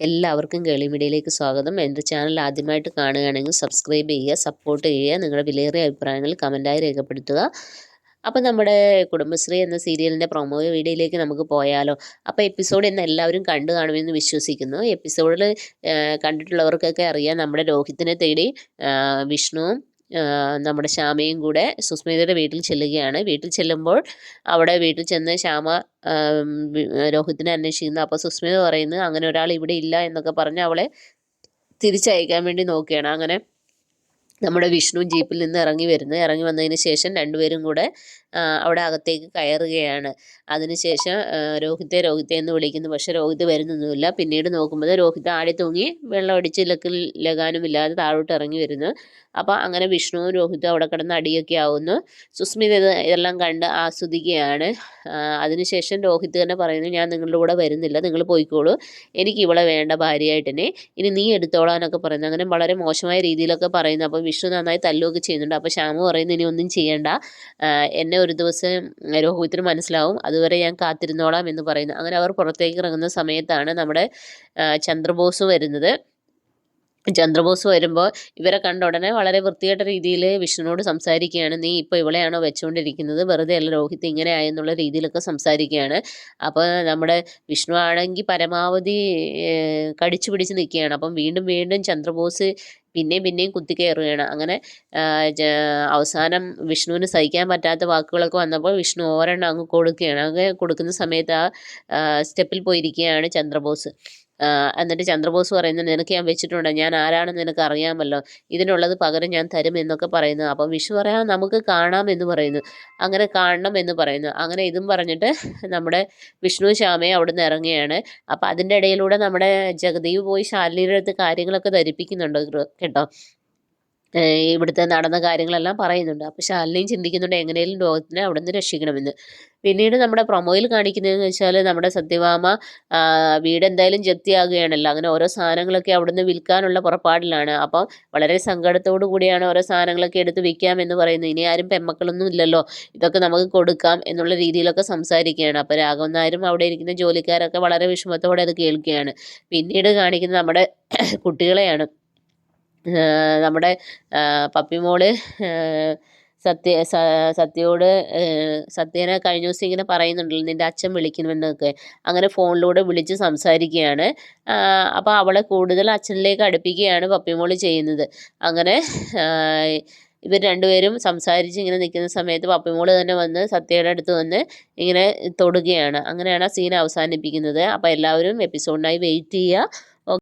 എല്ലാവർക്കും കേളി മീഡിയയിലേക്ക് സ്വാഗതം. എന്റെ ചാനൽ ആദ്യമായിട്ട് കാണുകയാണെങ്കിൽ സബ്സ്ക്രൈബ് ചെയ്യുക സപ്പോർട്ട് ചെയ്യുക നിങ്ങളുടെ വിലയേറിയ അഭിപ്രായങ്ങൾ കമന്റായി രേഖപ്പെടുത്തുക. അപ്പോൾ നമ്മുടെ കുടുംബശ്രീ എന്ന സീരിയലിന്റെ പ്രൊമോ വീഡിയോയിലേക്ക് നമുക്ക് പോയാലോ? അപ്പോൾ എപ്പിസോഡ് ഇന്ന് എല്ലാവരും കണ്ടു കാണുമെന്ന് വിശ്വസിക്കുന്നു. എപ്പിസോഡിൽ കണ്ടിട്ടുള്ളവർക്കൊക്കെ അറിയാം നമ്മുടെ രോഹിത്തിനെ തേടി വിഷ്ണുവും നമ്മുടെ ശ്യാമയും കൂടെ സുസ്മിതയുടെ വീട്ടിൽ ചെല്ലുകയാണ്. വീട്ടിൽ ചെല്ലുമ്പോൾ അവിടെ വീട്ടിൽ ചെന്ന് ശ്യാമ രോഹിത്തിനെ അന്വേഷിക്കുന്നു. അപ്പോൾ സുസ്മിത പറയുന്നു അങ്ങനെ ഒരാൾ ഇവിടെ ഇല്ല എന്നൊക്കെ പറഞ്ഞ് അവളെ തിരിച്ചയക്കാൻ വേണ്ടി നോക്കുകയാണ്. അങ്ങനെ നമ്മുടെ വിഷ്ണു ജീപ്പിൽ നിന്ന് ഇറങ്ങി വരുന്നു ഇറങ്ങി വന്നതിന് ശേഷം രണ്ടുപേരും കൂടെ അവിടെ അകത്തേക്ക് കയറുകയാണ്. അതിനുശേഷം രോഹിത്തെ രോഹിത്തെ എന്ന് വിളിക്കുന്നു. പക്ഷെ രോഹിത് വരുന്നൊന്നുമില്ല. പിന്നീട് നോക്കുമ്പോൾ രോഹിത് ആടി തൂങ്ങി വെള്ളം അടിച്ച് ലക്കിൽ ലഗാനും ഇല്ലാതെ താഴോട്ട് ഇറങ്ങി വരുന്നു. അപ്പോൾ അങ്ങനെ വിഷ്ണുവും രോഹിതും അവിടെ കിടന്ന് അടിയൊക്കെ ആവുന്നു. സുസ്മിത ഇതെല്ലാം കണ്ട് ആസ്വദിക്കുകയാണ്. അതിനുശേഷം രോഹിത് തന്നെ പറയുന്നു ഞാൻ നിങ്ങളുടെ കൂടെ വരുന്നില്ല. നിങ്ങൾ പോയിക്കോളൂ. എനിക്ക് ഇവളെ വേണ്ട ഭാര്യയായിട്ട് ഇനി. നീ എടുത്തോളാനൊക്കെ പറയുന്നു. അങ്ങനെ വളരെ മോശമായ രീതിയിലൊക്കെ പറയുന്നു. അപ്പോൾ വിഷ്ണു നന്നായി തല്ലുകയൊക്കെ ചെയ്യുന്നുണ്ട്. അപ്പോൾ ശ്യാമ പറയുന്നു ഇനി ഒന്നും ചെയ്യണ്ട. എന്നെ ഒരു ദിവസം രോഹിത്തിന് മനസ്സിലാവും. അതുവരെ ഞാൻ കാത്തിരുന്നോളാം എന്ന് പറയുന്നു. അങ്ങനെ അവർ പുറത്തേക്ക് ഇറങ്ങുന്ന സമയത്താണ് നമ്മുടെ ചന്ദ്രബോസ് വരുന്നത്. ചന്ദ്രബോസ് വരുമ്പോൾ ഇവരെ കണ്ട ഉടനെ വളരെ വൃത്തികെട്ട രീതിയിൽ വിഷ്ണുവിനോട് സംസാരിക്കുകയാണ്. നീ ഇപ്പോൾ ഇവളെയാണോ വെച്ചുകൊണ്ടിരിക്കുന്നത് വെറുതെ അല്ല രോഹിത് ഇങ്ങനെ ആയെന്നുള്ള രീതിയിലൊക്കെ സംസാരിക്കുകയാണ്. അപ്പോൾ നമ്മുടെ വിഷ്ണു ആണെങ്കിൽ പരമാവധി കടിച്ചു പിടിച്ച് നിൽക്കുകയാണ് അപ്പം വീണ്ടും വീണ്ടും ചന്ദ്രബോസ് പിന്നെയും പിന്നെയും കുത്തിക്കയറുകയാണ്. അങ്ങനെ അവസാനം വിഷ്ണുവിന് സഹിക്കാൻ പറ്റാത്ത വാക്കുകളൊക്കെ വന്നപ്പോൾ വിഷ്ണു ഓരെണ്ണം അങ്ങ് കൊടുക്കുകയാണ്. അങ്ങ് കൊടുക്കുന്ന സമയത്ത് ആ സ്റ്റെപ്പിൽ പോയിരിക്കുകയാണ് ചന്ദ്രബോസ്. എന്നിട്ട് ചന്ദ്രബോസ് പറയുന്നത് നിനക്ക് ഞാൻ വെച്ചിട്ടുണ്ട് ഞാൻ ആരാണെന്ന് നിനക്ക് അറിയാമല്ലോ. ഇതിനുള്ളത് പകരം ഞാൻ തരും എന്നൊക്കെ പറയുന്നു. അപ്പം വിഷു പറയാം നമുക്ക് കാണാം എന്ന് പറയുന്നു. അങ്ങനെ കാണണം എന്ന് പറയുന്നു. അങ്ങനെ ഇതും പറഞ്ഞിട്ട് നമ്മുടെ വിഷ്ണു ശ്യാമയെ അവിടുന്ന് ഇറങ്ങുകയാണ്. അപ്പം അതിന്റെ ഇടയിലൂടെ നമ്മുടെ ജഗദീവ് പോയി ശാലിനിയുടെ കാര്യങ്ങളൊക്കെ ധരിപ്പിക്കുന്നുണ്ട് കേട്ടോ. ഇവിടുത്തെ നടന്ന കാര്യങ്ങളെല്ലാം പറയുന്നുണ്ട്. അപ്പോൾ ശാലിനിയും ചിന്തിക്കുന്നുണ്ട് എങ്ങനെയും രോഗത്തിനെ അവിടെ നിന്ന് രക്ഷിക്കണമെന്ന്. പിന്നീട് നമ്മുടെ പ്രൊമോയിൽ കാണിക്കുന്നതെന്ന് വെച്ചാൽ നമ്മുടെ സത്യഭാമ വീട് എന്തായാലും ജപ്തിയാകുകയാണല്ലോ. അങ്ങനെ ഓരോ സാധനങ്ങളൊക്കെ അവിടുന്ന് വിൽക്കാനുള്ള പുറപ്പാടിലാണ്. അപ്പം വളരെ സങ്കടത്തോടു കൂടിയാണ് ഓരോ സാധനങ്ങളൊക്കെ എടുത്ത് വിൽക്കാം എന്ന് പറയുന്നത്. ഇനി ആരും പെമ്മക്കളൊന്നും ഇല്ലല്ലോ. ഇതൊക്കെ നമുക്ക് കൊടുക്കാം എന്നുള്ള രീതിയിലൊക്കെ സംസാരിക്കുകയാണ്. അപ്പോൾ രാഘവൻ നായരും അവിടെ ഇരിക്കുന്ന ജോലിക്കാരൊക്കെ വളരെ വിഷമത്തോടെ അത് കേൾക്കുകയാണ്. പിന്നീട് കാണിക്കുന്നത് നമ്മുടെ കുട്ടികളെയാണ്. നമ്മുടെ പപ്പിമോൾ സത്യ സത്യയോട് സത്യേനെ സത്യനെ കഴിഞ്ഞ ദിവസം ഇങ്ങനെ പറയുന്നുണ്ടല്ലോ നിന്റെ അച്ഛൻ വിളിക്കുന്നുണ്ടൊക്കെ അങ്ങനെ ഫോണിലൂടെ വിളിച്ച് സംസാരിക്കുകയാണ്. അപ്പോൾ അവളെ കൂടുതൽ അച്ഛനിലേക്ക് അടുപ്പിക്കുകയാണ് പപ്പിമോൾ ചെയ്യുന്നത്. അങ്ങനെ ഇവർ രണ്ടുപേരും സംസാരിച്ച് ഇങ്ങനെ നിൽക്കുന്ന സമയത്ത് പപ്പിമോൾ തന്നെ വന്ന് സത്യയുടെ അടുത്ത് വന്ന് ഇങ്ങനെ തൊടുകയാണ്. അങ്ങനെയാണ് ആ സീൻ അവസാനിപ്പിക്കുന്നത്. അപ്പോൾ എല്ലാവരും എപ്പിസോഡിനായി വെയിറ്റ് ചെയ്യുക.